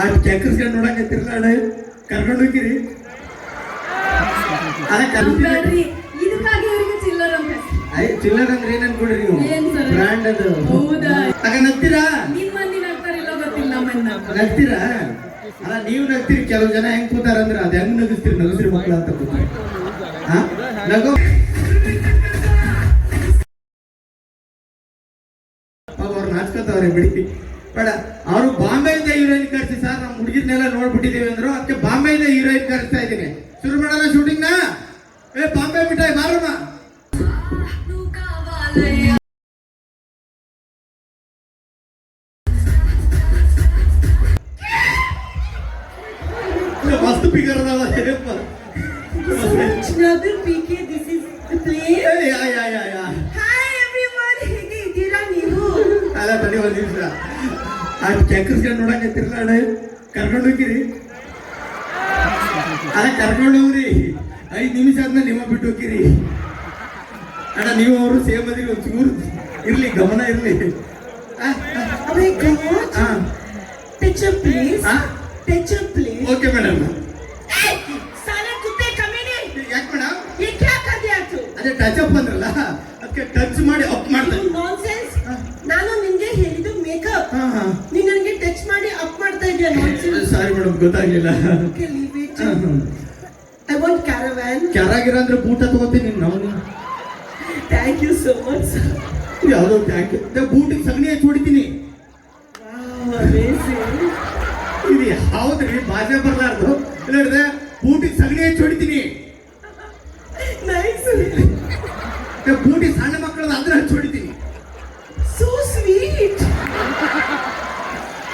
ಆ ಚಕ್ರಸ್ಕೊಂಡು ನೋಡಕತ್ತಿರಲ್ಲ ಅಣ್ಣ ಕರ್ಕೊಂಡು ಹೋಗಿರಿ ಅಯ್ಯ ಚಿಲ್ಲರ್ ಅಂದ್ರೆ ಏನ್ ಅನ್ಕೊಳ್ರಿ ನೀವು? ಬ್ರ್ಯಾಂಡ್ ಅದು? ಆಗ ನಗ್ತೀರಾ? ನಗ್ತೀರಾ? ಅಲ್ಲ ನೀವು ನಗ್ತೀರಿ. ಕೆಲವು ಜನ ಹೆಂಗ್ ಕೂತಾರ ಅಂದ್ರೆ ಅದ್ ಹೆಂಗ್ ನಗಿಸ್ತೀರಿ? ನಗಸ್ರಿ ಮಕ್ಕಳು ಅಂತ ಕೂತಾರೆ. ನಗು. ಅವ್ರು ನಾಚ್ಕೋತಾವ್ರೆ ಬಿಡಿ. ಬೇಡ. ಅವರು ಬಾಂಬೆಯಿಂದ ಹೀರೋಯಿನ್ ಕರ್ಸಿ ಸರ್ ನಮ್ಮ ಹುಡುಗಿರ್ನೆಲ್ಲ ನೋಡ್ಬಿಟ್ಟಿದೀವಿ ಅಂದ್ರು ಅದಕ್ಕೆ ಬಾಂಬೆಯಿಂದ ಹೀರೋಯಿನ್ ಕರೆಸ್ತಾ ಇದ್ದೀನಿ ಶುರು ಮಾಡೋಣ ಶೂಟಿಂಗ್ನ ಏ ಬಾಂಬೆ ಮಿಠಾಯಿ ಬಾರಮ್ಮ ಮಸ್ತ್ ಪಿಗರ್ ಅದಾವ ಏನಪ್ಪ? ಕೆ ದಿಸ್ ಇಸ್ ಪ್ಲೇಸ್ ಏ, place. Yeah, yeah, yeah, yeah. Hi everyone, ಹೇಗೆ ಇದ್ದೀರಾ ನೀವು? ಅಲ್ಲ ತಡಿ ಒಂದ್ ನಿಮಿಷ ಆ ಚಕ್ರಸ್ಕೊಂಡು ನೋಡಕತ್ತಿರಲ್ಲ ಅಣ್ಣ ಕರ್ಕೊಂಡು ಹೋಗಿರಿ ಅದ ಕರ್ಕೊಂಡು ಹೋಗ್ರಿ. ಐದು ನಿಮಿಷ ಆದ್ಮೇಲೆ ನಿಮ್ಮ ಬಿಟ್ಟು ಹೋಗಿರಿ ಅಣ್ಣ ನೀವು ಅವರು ಸೇಮ್ ಅದಿರಿ ಒಂಚೂರು ಇರ್ಲಿ ಗಮನ ಇರ್ಲಿ. Picture please picture please okay madam ಯಾಕೆ ಮೇಡಮ್ ಅದೇ ಟಚ್ ಅಪ್ ಅಂದ್ರಲ್ಲ ಅದಕ್ಕೆ ಟಚ್ ಮಾಡಿ ನೀನ್ ನನಗೆ ಟಚ್ ಮಾಡಿ ಅಪ್ ಮಾಡ್ತಾ ಇದೆಯಾ ಸಾರಿ ಮೇಡಮ್ ಗೊತ್ತಾಗ್ಲಿಲ್ಲ. ಐ ವಾಂಟ್ ಕ್ಯಾರವಾನ್ ಕ್ಯಾರಾಗಿರ ಅಂದ್ರೆ ಬೂಟ ತಗೋತೀನಿ ನಾವು. ಥ್ಯಾಂಕ್ ಯು ಸೋ ಮಚ್ ಯಾವುದೋ ಥ್ಯಾಂಕ್ ಯು ಬೂಟಿಗೆ ಸಗಣಿ ಹಚ್ಚಿ ಹೊಡಿತೀನಿ. ಇದು ಯಾವ್ದ್ರಿ? ಬಾಜೆ ಬರ್ಲಾರ್ದು. ಹೇಳಿದ್ರೆ ಬೂಟಿಗೆ ಸಗಣಿ ಹಚ್ಚಿ ಹೊಡಿತೀನಿ. ಬೂಟಿ ಸಣ್ಣ ಮಕ್ಕಳದ ಅಂದ್ರೆ ಹಚ್ಚಿ ಹೊಡಿತೀನಿ.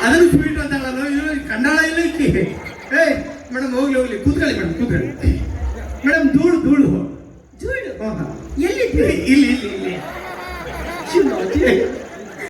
ಅದನ್ನು ಸ್ವೀಟ್ ಇದು ಕನ್ನಡ ಇಲ್ಲ ಇಕ್ಕಿ ಏಯ್ ಮೇಡಮ್ ಹೋಗ್ಲಿ ಹೋಗ್ಲಿ ಕೂತ್ಕೊಳ್ಳಿ ಮೇಡಮ್ ಕೂತ್ಕೊಳ್ಳಿ. ಮೇಡಮ್ ಧೂಳು ಧೂಳು. ಧೂಳು? ಎಲ್ಲಿ ಇಲ್ಲಿ ಇಲ್ಲಿ.